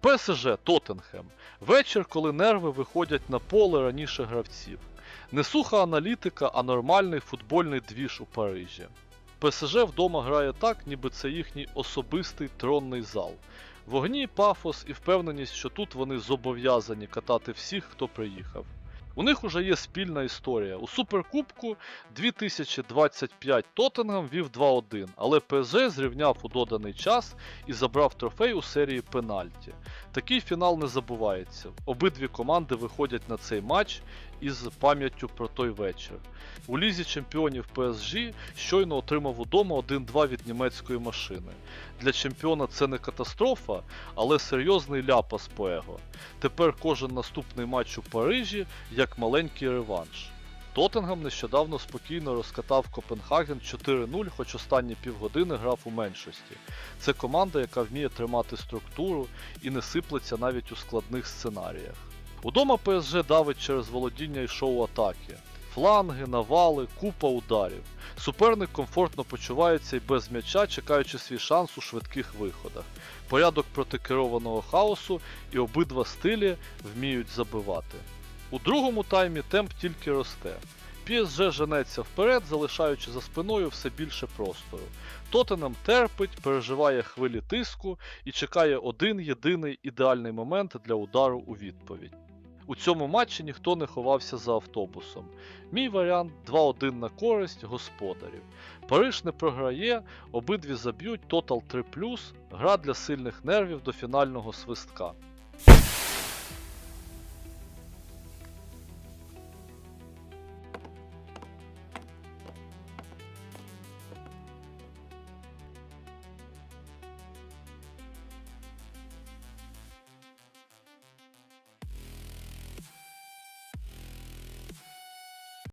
ПСЖ Тоттенхем. Вечір, коли нерви виходять на поле раніше гравців. Не суха аналітика, а нормальний футбольний двіж у Парижі. ПСЖ вдома грає так, ніби це їхній особистий тронний зал. Вогні, пафос і впевненість, що тут вони зобов'язані катати всіх, хто приїхав. У них уже є спільна історія. У Суперкубку 2025 Тоттенгам вів 2-1, але ПСЖ зрівняв у доданий час і забрав трофей у серії пенальті. Такий фінал не забувається. Обидві команди виходять на цей матч із пам'яттю про той вечір. У лізі чемпіонів ПСЖ щойно отримав удома 1-2 від німецької машини. Для чемпіона це не катастрофа, але серйозний ляпас по его. Тепер кожен наступний матч у Парижі як маленький реванш. Тоттенгем нещодавно спокійно розкатав Копенгаген 4-0, хоч останні півгодини грав у меншості. Це команда, яка вміє тримати структуру і не сиплеться навіть у складних сценаріях. Удома ПСЖ давить через володіння і шоу атаки. Фланги, навали, купа ударів. Суперник комфортно почувається і без м'яча, чекаючи свій шанс у швидких виходах. Порядок проти керованого хаосу і обидва стилі вміють забивати. У другому таймі темп тільки росте. PSG женеться вперед, залишаючи за спиною все більше простору. Тоттенем терпить, переживає хвилі тиску і чекає один єдиний ідеальний момент для удару у відповідь. У цьому матчі ніхто не ховався за автобусом. Мій варіант 2-1 на користь господарів. Париж не програє, обидві заб'ють тотал 3 гра для сильних нервів до фінального свистка.